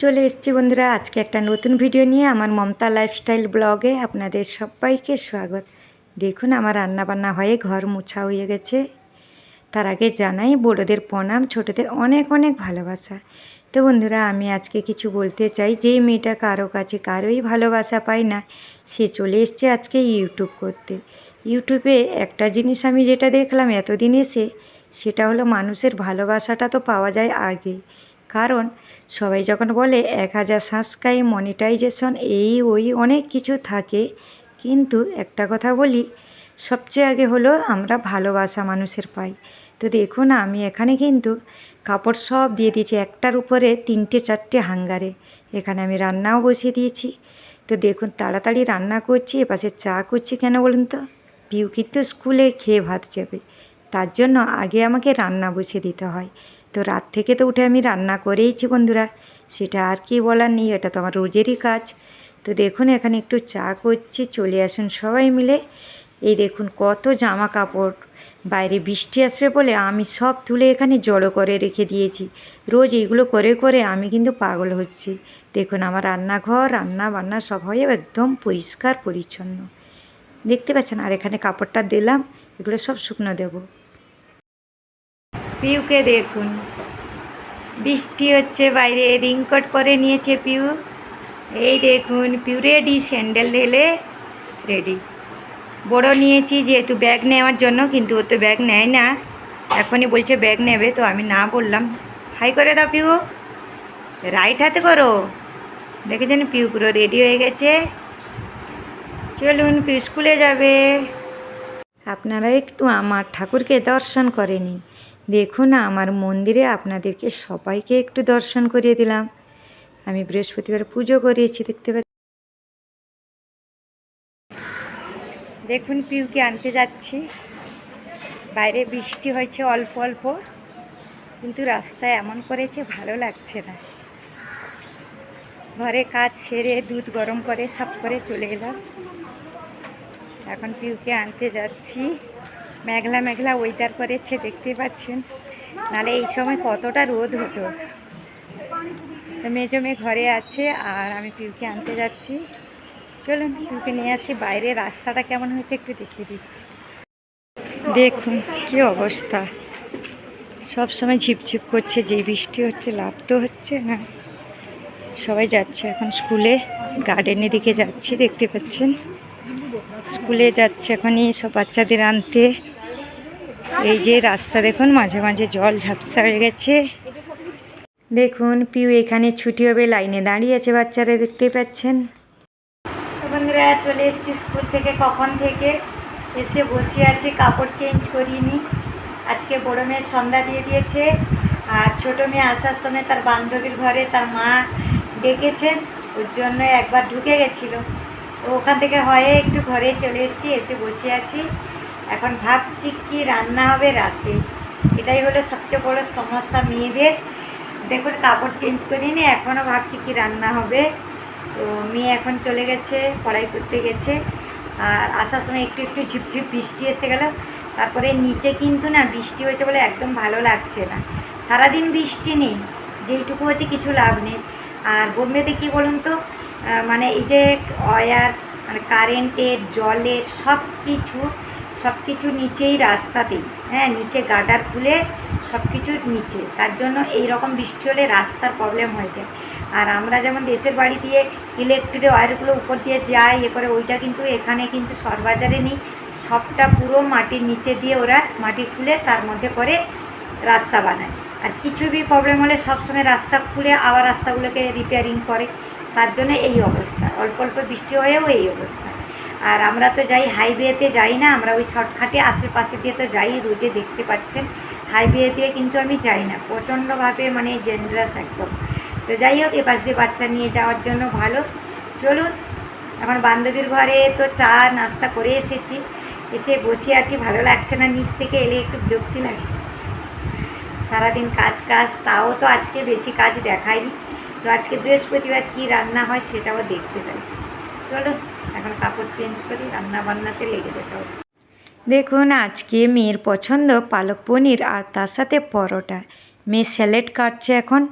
চলে এসেছি বন্ধুরা, আজকে একটা নতুন ভিডিও নিয়ে আমার মমতা লাইফস্টাইল ব্লগে আপনাদের সবাইকে স্বাগত। দেখুন, আমার রান্নাবান্না হয়ে ঘর মোছা হয়ে গেছে। তার আগে জানাই, বড়োদের প্রণাম, ছোটোদের অনেক অনেক ভালোবাসা। তো বন্ধুরা, আমি আজকে কিছু বলতে চাই, যে মেয়েটা কারও কাছে কারোই ভালোবাসা পায় না, সে চলে এসছে আজকে ইউটিউব করতে। ইউটিউবে একটা জিনিস আমি যেটা দেখলাম এতদিন এসে, সেটা হলো মানুষের ভালোবাসাটা তো পাওয়া যায় আগে। কারণ সবাই যখন বলে এক হাজার সাবস্ক্রাইব মনিটাইজেশন এই, ওই, অনেক কিছু থাকে। কিন্তু একটা কথা বলি, সবচেয়ে আগে হলো আমরা ভালোবাসা মানুষের পাই। তো দেখুন, আমি এখানে কিন্তু কাপড় সব দিয়ে দিয়েছি, একটার উপরে তিনটে, চারটে হাঙ্গারে। এখানে আমি রান্নাও বসিয়ে দিয়েছি। তো দেখুন, তাড়াতাড়ি রান্না করছি, এপাশে চা করছি কেন বলুন তো? পিউ কিন্তু স্কুলে খেয়ে ভাত যাবে তার জন্য আগে আমাকে রান্না বসে দিতে হয়। তো রাত থেকে তো উঠে আমি রান্না করেইছি বন্ধুরা। সেটা আর কি বলার নেই, এটা তো আমার রোজেরই কাজ। তো দেখুন, এখানে একটু চা করছি, চলে আসুন সবাই মিলে। এই দেখুন, কত জামা কাপড়। বাইরে বৃষ্টি আসবে বলে আমি সব তুলে এখানে জড়ো করে রেখে দিয়েছি। রোজ এইগুলো করে করে আমি কিন্তু পাগল হচ্ছি। দেখুন, আমার রান্নাঘর রান্না বান্না সব হয়ে একদম পরিষ্কার, পরিচ্ছন্ন। দেখতে পাচ্ছেন? আর এখানে কাপড়টা দিলাম, এগুলো সব শুকনো দেবো। পিউকে দেখুন। বৃষ্টি হচ্ছে বাইরে রিংকট করে নিয়েছে পিউ। এই দেখুন, পিউ রেডি, স্যান্ডেল ঢেলে রেডি। বড় নিয়েছি যেহেতু ব্যাগ নেওয়ার জন্য, কিন্তু ও তো ব্যাগ নেয় না। এখনই বলছে ব্যাগ নেবে, তো আমি না বললাম। হাই করে দাও পিউ। রাইট হাতে করো। দেখেছেন, পিউ পুরো রেডি হয়ে গেছে। চলুন স্কুলে যাবে? আপনারা একটু আমার ঠাকুরকে দর্শন করে নিন। দেখুন, আমার মন্দিরে আপনাদেরকে সবাইকে একটু দর্শন করিয়ে দিলাম। আমি বৃহস্পতিবার পুজো করিয়েছি, দেখতে পাচ্ছি দেখুন, পিউকে আনতে যাচ্ছি। বাইরে বৃষ্টি হয়েছে অল্প অল্প, কিন্তু রাস্তায় এমন করেছে, ভালো লাগছে না। ঘরে কাজ সেরে দুধ গরম করে সব করে চলে এলাম। এখন পিউকে আনতে যাচ্ছি। মেঘলা মেঘলা ওয়েদার করেছে দেখতে পাচ্ছেন। নালে এই সময় কতটা রোদ হতো। তো মেজো মেয়ে ঘরে আছে আর আমি পিউকে আনতে যাচ্ছি। চলুন, পিউকে নিয়ে আসি। বাইরে রাস্তাটা কেমন হয়েছে একটু দেখতে দিচ্ছি। দেখুন কি অবস্থা। সব সময় ঝিপঝিপ করছে যে বৃষ্টি হচ্ছে লাভ তো হচ্ছে না। সবাই যাচ্ছে। এখন স্কুলে গার্ডেনের দিকে যাচ্ছি, দেখতে পাচ্ছেন। স্কুলে যাচ্ছে এখনই সব বাচ্চাদের আনতে। এই যে রাস্তা দেখুন, মাঝে মাঝে জল ঝাপসা হয়ে গেছে। দেখুন, পিউ এখানে ছুটি হবে, লাইনে দাঁড়িয়ে আছে বাচ্চারা, দেখতে পাচ্ছেন। বন্ধুরা, চলে এসেছি স্কুল থেকে, কখন থেকে? এসে বসে আছি, কাপড় চেঞ্জ করিনি। আজকে বড়ো মেয়ের সন্ধ্যা দিয়ে দিয়েছে, আর ছোটো মেয়ে আসার সময় তার বান্ধবীর ঘরে তার মা ডেকেছেন, ওর জন্য একবার ঢুকে গেছিল। তো ওখান থেকে হয়ে একটু ঘরে চলে এসেছি, এসে বসে আছি। এখন ভাবছি কি রান্না হবে রাতে। এটাই হলো সবচেয়ে বড় সমস্যা মেয়েদের। দেখুন, কাপড় চেঞ্জ করিনি, এখনও ভাবছি কি রান্না হবে। তো মেয়ে এখন চলে গেছে, পড়াই করতে গেছে। আর আসার সময় একটু একটু ঝিপঝিপ বৃষ্টি এসে গেল। তারপরে নিচে কিন্তু না বৃষ্টি হয়েছে বলে একদম ভালো লাগছে না। সারাদিন বৃষ্টি নেই, যেইটুকু হচ্ছে কিছু লাভ নেই। আর বোম্বেতে কী বলুন তো মানে এই যে ওয়ার মানে কারেন্টের জলের সব কিছু সব কিছু নিচেই রাস্তাতেই হ্যাঁ নিচে গাডার খুলে সব কিছু নিচে। তার জন্য এই রকম বৃষ্টি হলে রাস্তার প্রবলেম হয়ে যায়। আর আমরা যেমন দেশের বাড়ি দিয়ে ইলেকট্রিক ওয়্যারগুলো উপর দিয়ে যাই, এ করে ওইটা কিন্তু এখানে কিন্তু সরবাজারে নেই। সবটা পুরো মাটির নিচে দিয়ে ওরা মাটি খুলে তার মধ্যে করে রাস্তা বানায়। আর কিছু বি প্রবলেম হলে সবসময় রাস্তা খুলে আবার রাস্তাগুলোকে রিপেয়ারিং করে। তার জন্য এই অবস্থা। অল্প অল্প বৃষ্টি হয়েও এই অবস্থা। আর আমরা তো যাই হাইওয়েতে যাই না, আমরা ওই শর্টকাটে আশেপাশে দিয়ে তো যাই, রোজে দেখতে পাচ্ছেন। হাইওয়ে দিয়ে কিন্তু আমি যাই না। প্রচণ্ডভাবে মানে জেন্ডারাস একদম। তো যাই হোক, এ পাশ দিয়ে বাচ্চা নিয়ে যাওয়ার জন্য ভালো। চলুন, এখন বান্ধবীর ঘরে তো চা নাস্তা করে এসেছি। এসে বসে আছি। ভালো লাগছে না নিচ থেকে এলে একটু বিরক্তি লাগে। সারাদিন কাজ কাজ, তাও তো আজকে বেশি কাজ দেখায়নি। তো আজকে বৃহস্পতিবার কী রান্না হয় সেটাও দেখতে চাই। চলো, এখন কাপড় চেঞ্জ করি রান্না বান্নাতে লেগে যেতে হবে। দেখুন, আজকে মেয়ের পছন্দ পালক পনির আর তার সাথে পরোটা। মেয়ে স্যালাড কাটছে এখন।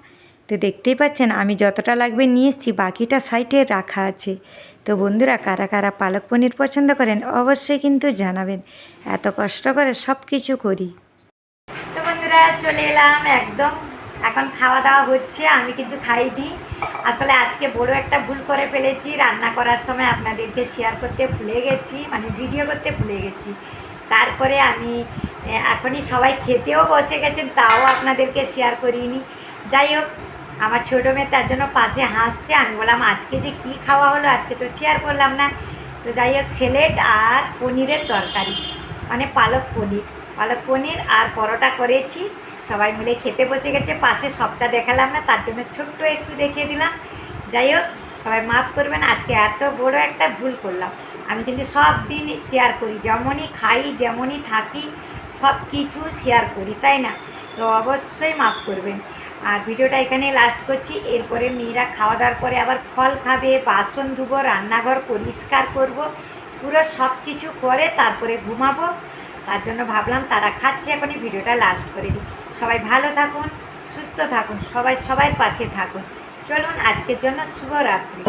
তো দেখতেই পাচ্ছেন, আমি যতটা লাগবে নিয়ে এসেছি, বাকিটা সাইডে রাখা আছে। তো বন্ধুরা, কারা কারা পালক পনির পছন্দ করেন অবশ্যই কিন্তু জানাবেন। এত কষ্ট করে সব কিছু করি। বন্ধুরা চলে এলাম একদম। এখন খাওয়া দাওয়া হচ্ছে, আমি কিন্তু খাইনি। আসলে আজকে বড় একটা ভুল করে ফেলেছি, রান্না করার সময় আপনাদেরকে শেয়ার করতে ভুলে গেছি মানে ভিডিও করতে ভুলে গেছি। তারপরে আমি এখনই সবাই খেতেও বসে গেছেন, তাও আপনাদেরকে শেয়ার করিনি। যাই হোক, আমার ছোটো মেয়ে তার জন্য পাশে হাসছে, আমি বললাম, আজকে যে কী খাওয়া হলো, আজকে তো শেয়ার করলাম না। তো যাই হোক, সেলেট আর পনিরের তরকারি মানে পালক পনির। পালক পনির আর পরোটা করেছি। সবাই মিলে খেতে বসে গেছে, পাশে সবটা দেখালাম না, তার জন্য ছোট্ট একটু দেখিয়ে দিলাম। যাই হোক, সবাই মাফ করবেন, আজকে এত বড় একটা ভুল করলাম। আমি কিন্তু সব দিন শেয়ার করি, যেমনই খাই, যেমনই থাকি, সব কিছু শেয়ার করি, তাই না? তো অবশ্যই মাফ করবেন। আর ভিডিওটা এখানে লাস্ট করছি। এরপরে মেয়েরা খাওয়া দাওয়ার পরে আবার ফল খাবে, বাসন ধুবো, রান্নাঘর পরিষ্কার করব, পুরো সব কিছু করে তারপরে ঘুমাবো। তার জন্য ভাবলাম তারা খাচ্ছে এখনই, ভিডিওটা লাস্ট করে দিই। সবাই ভালো থাকুন, সুস্থ থাকুন, সবাই সবার পাশে থাকুন। চলুন আজকের জন্য শুভরাত্রি।